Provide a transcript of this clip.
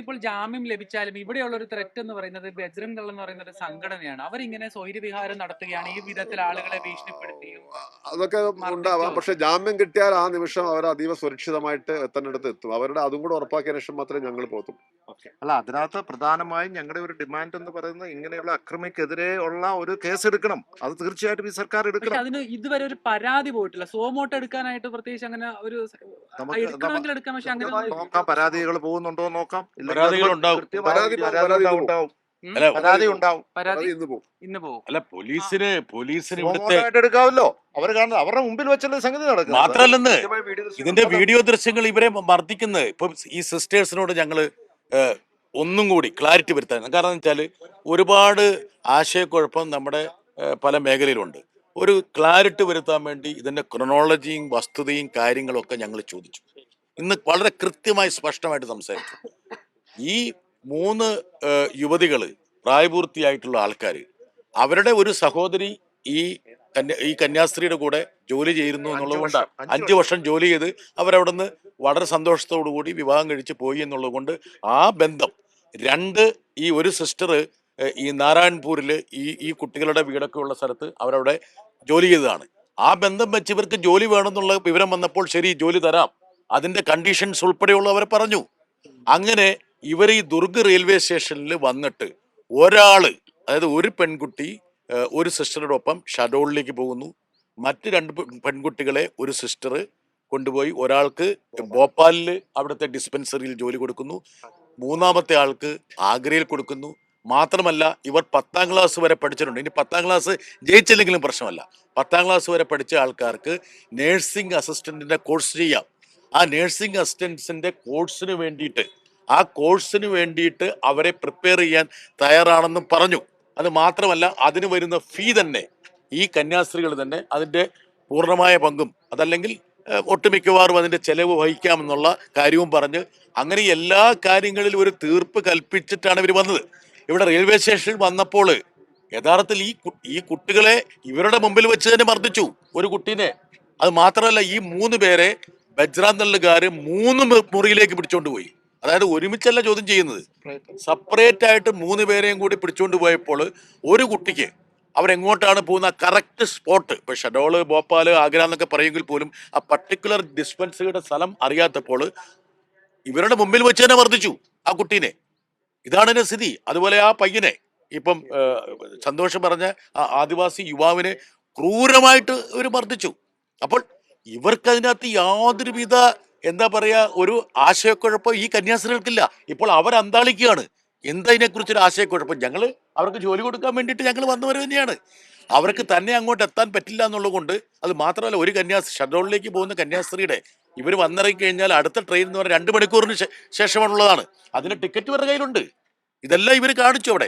ഇപ്പോൾ ജാമ്യം ലഭിച്ചാലും ഇവിടെയുള്ള ഒരു ത്രെറ്റ് എന്ന് പറയുന്നത് ബജ്രംഗ് ദൾ എന്ന് പറയുന്ന ഒരു സംഘടനയാണ്. അവരിങ്ങനെ സ്വൈര്യവിഹാരം നടത്തുകയാണ്. ഈ വിധത്തിൽ ആളുകളെ ഭീഷണിപ്പെടുത്തിയും അതൊക്കെ ഉണ്ടാവാം. പക്ഷെ ജാമ്യം കിട്ടിയാൽ ആ നിമിഷം അവർ അതീവ സുരക്ഷിതമായിട്ട് എത്തേണ്ടടുത്ത് എത്തും. അവരുടെ അതും കൂടെ ഉറപ്പാക്കിയ ശേഷം മാത്രമേ ഞങ്ങൾ പോത്തും അല്ല അതിനകത്ത് പ്രധാനമായും ഞങ്ങളുടെ ഒരു ഡിമാൻഡ് എന്ന് പറയുന്നത് ഇങ്ങനെയുള്ള അക്രമിക്കെതിരെ ഉള്ള ഒരു കേസ് എടുക്കണം. അത് തീർച്ചയായിട്ടും ഈ സർക്കാർ എടുക്കണം. അതിന് ഇതുവരെ ഒരു പരാതി പോയിട്ടില്ല. സോമോട്ട് എടുക്കാനായിട്ട് പ്രത്യേകിച്ച് അങ്ങനെ ഒരു നോക്കാം പരാതികൾ പോകുന്നുണ്ടോ നോക്കാം. പരാതികൾ ഉണ്ടാവും. പരാതി ഉണ്ടാവും, ഇന്ന് പോകും. അല്ല പോലീസിന് പോലീസിന് ഇവിടുത്തെ എടുക്കാമല്ലോ. അവർ കാണുന്നത് അവരുടെ മുമ്പിൽ വെച്ചുള്ള സംഗതി നടക്കുന്നത്. മാത്രല്ലെന്ന് ഇതിന്റെ വീഡിയോ ദൃശ്യങ്ങൾ ഇവരെ മർദ്ദിക്കുന്നത്. ഇപ്പൊ ഈ സിസ്റ്റേഴ്സിനോട് ഞങ്ങൾ ഒന്നും കൂടി ക്ലാരിറ്റി വരുത്താൻ. കാരണം എന്ന് വെച്ചാൽ ഒരുപാട് ആശയക്കുഴപ്പം നമ്മുടെ പല മേഖലയിലുണ്ട്. ഒരു ക്ലാരിറ്റി വരുത്താൻ വേണ്ടി ഇതിന്റെ ക്രൊണോളജിയും വസ്തുതയും കാര്യങ്ങളൊക്കെ ഞങ്ങൾ ചോദിച്ചു. ഇന്ന് വളരെ കൃത്യമായി സ്പഷ്ടമായിട്ട് സംസാരിച്ചു. ഈ മൂന്ന് യുവതികൾ യുവതികൾ പ്രായപൂർത്തിയായിട്ടുള്ള ആൾക്കാർ അവരുടെ ഒരു സഹോദരി ഈ കന്യാ ഈ കന്യാസ്ത്രീയുടെ കൂടെ ജോലി ചെയ്യുന്നു എന്നുള്ളതുകൊണ്ടാണ് എന്നുള്ളത് കൊണ്ടാണ്. അഞ്ച് അഞ്ചു വർഷം. ജോലി ചെയ്ത് അവരവിടുന്ന് വളരെ സന്തോഷത്തോടു കൂടി വിവാഹം കഴിച്ച് പോയി എന്നുള്ളതുകൊണ്ട് ആ ബന്ധം രണ്ട് ഈ ഒരു സിസ്റ്റർ ഈ നാരായൺപൂരിൽ ഈ ഈ കുട്ടികളുടെ വീടൊക്കെ ഉള്ള സ്ഥലത്ത് അവരവിടെ ജോലി ചെയ്തതാണ്. ആ ബന്ധം വെച്ച് ഇവർക്ക് ജോലി വേണമെന്നുള്ള വിവരം വന്നപ്പോൾ ശരി ജോലി തരാം. അതിന്റെ കണ്ടീഷൻസ് ഉൾപ്പെടെയുള്ള അവർ പറഞ്ഞു. അങ്ങനെ ഇവർ ഈ ദുർഗ് റെയിൽവേ സ്റ്റേഷനിൽ വന്നിട്ട് ഒരാൾ അതായത് ഒരു പെൺകുട്ടി ഒരു സിസ്റ്ററുടെ ഒപ്പം ഷഡോളിലേക്ക് പോകുന്നു. മറ്റ് രണ്ട് പെൺകുട്ടികളെ ഒരു സിസ്റ്റർ കൊണ്ടുപോയി ഒരാൾക്ക് ഭോപ്പാലിൽ അവിടുത്തെ ഡിസ്പെൻസറിയിൽ ജോലി കൊടുക്കുന്നു. മൂന്നാമത്തെ ആൾക്ക് ആഗ്രയിൽ കൊടുക്കുന്നു. മാത്രമല്ല ഇവർ പത്താം ക്ലാസ് വരെ പഠിച്ചിട്ടുണ്ട്. ഇനി പത്താം ക്ലാസ് ജയിച്ചില്ലെങ്കിലും പ്രശ്നമല്ല. പത്താം ക്ലാസ് വരെ പഠിച്ച ആൾക്കാർക്ക് നേഴ്സിംഗ് അസിസ്റ്റന്റിന്റെ കോഴ്സ് ചെയ്യാം. ആ നേഴ്സിംഗ് അസിസ്റ്റൻസിന്റെ കോഴ്സിന് വേണ്ടിയിട്ട് ആ കോഴ്സിന് വേണ്ടിയിട്ട് അവരെ പ്രിപ്പയർ ചെയ്യാൻ തയ്യാറാണെന്നും പറഞ്ഞു. അത് മാത്രമല്ല അതിന് വരുന്ന ഫീ തന്നെ ഈ കന്യാസ്ത്രീകൾ തന്നെ അതിന്റെ പൂർണമായ പങ്കും. അതല്ലെങ്കിൽ ഒട്ടുമിക്കവാറും അതിന്റെ ചെലവ് വഹിക്കാമെന്നുള്ള കാര്യവും പറഞ്ഞ് അങ്ങനെ എല്ലാ കാര്യങ്ങളിലും ഒരു തീർപ്പ് കൽപ്പിച്ചിട്ടാണ് ഇവർ വന്നത്. ഇവിടെ റെയിൽവേ സ്റ്റേഷനിൽ വന്നപ്പോൾ യഥാർത്ഥത്തിൽ ഈ ഈ കുട്ടികളെ ഇവരുടെ മുമ്പിൽ വെച്ച് തന്നെ മർദ്ദിച്ചു. ഒരു കുട്ടീനെ. അത് മാത്രമല്ല ഈ മൂന്ന് പേരെ ബജ്രാന്തള്ളുകാർ മൂന്ന് മുറിയിലേക്ക് പിടിച്ചോണ്ട് പോയി. അതായത് ഒരുമിച്ചല്ല ചോദ്യം ചെയ്യുന്നത്. സെപ്പറേറ്റ് ആയിട്ട് മൂന്ന് പേരെയും കൂടി പിടിച്ചുകൊണ്ട് പോയപ്പോൾ ഒരു കുട്ടിക്ക് അവരെങ്ങോട്ടാണ് പോകുന്ന കറക്റ്റ് സ്പോട്ട് ഇപ്പൊ ഷഡോൾ ഭോപ്പാൽ ആഗ്ര എന്നൊക്കെ പറയുമെങ്കിൽ പോലും ആ പർട്ടിക്കുലർ ഡിസ്പെൻസറിയുടെ സ്ഥലം അറിയാത്തപ്പോൾ ഇവരുടെ മുമ്പിൽ വെച്ച് തന്നെ വർദ്ധിച്ചു ആ കുട്ടീനെ. ഇതാണ് എന്റെ സ്ഥിതി. അതുപോലെ ആ പയ്യനെ ഇപ്പം സന്തോഷം പറഞ്ഞ ആ ആദിവാസി യുവാവിനെ ക്രൂരമായിട്ട് ഇവർ മർദ്ദിച്ചു. അപ്പോൾ ഇവർക്കതിനകത്ത് യാതൊരുവിധ എന്താ പറയുക ഒരു ആശയക്കുഴപ്പം ഈ കന്യാസ്ത്രീകൾക്കില്ല. ഇപ്പോൾ അവർ അന്താളിക്കുകയാണ് എന്തതിനെക്കുറിച്ചൊരു ആശയക്കുഴപ്പം? ഞങ്ങൾ അവർക്ക് ജോലി കൊടുക്കാൻ വേണ്ടിയിട്ട് ഞങ്ങൾ വന്നവർ തന്നെയാണ്. അവർക്ക് തന്നെ അങ്ങോട്ട് എത്താൻ പറ്റില്ല എന്നുള്ളത് കൊണ്ട് അത് മാത്രമല്ല ഒരു കന്യാസ് ഷഡോളിലേക്ക് പോകുന്ന കന്യാസ്ത്രീയുടെ ഇവർ വന്നിറങ്ങി കഴിഞ്ഞാൽ അടുത്ത ട്രെയിൻ എന്ന് പറഞ്ഞാൽ രണ്ട് മണിക്കൂറിന് ശേഷമാണുള്ളതാണ്. അതിന് ടിക്കറ്റ് ഇവരുടെ കയ്യിലുണ്ട്. ഇതെല്ലാം ഇവർ കാണിച്ചു അവിടെ.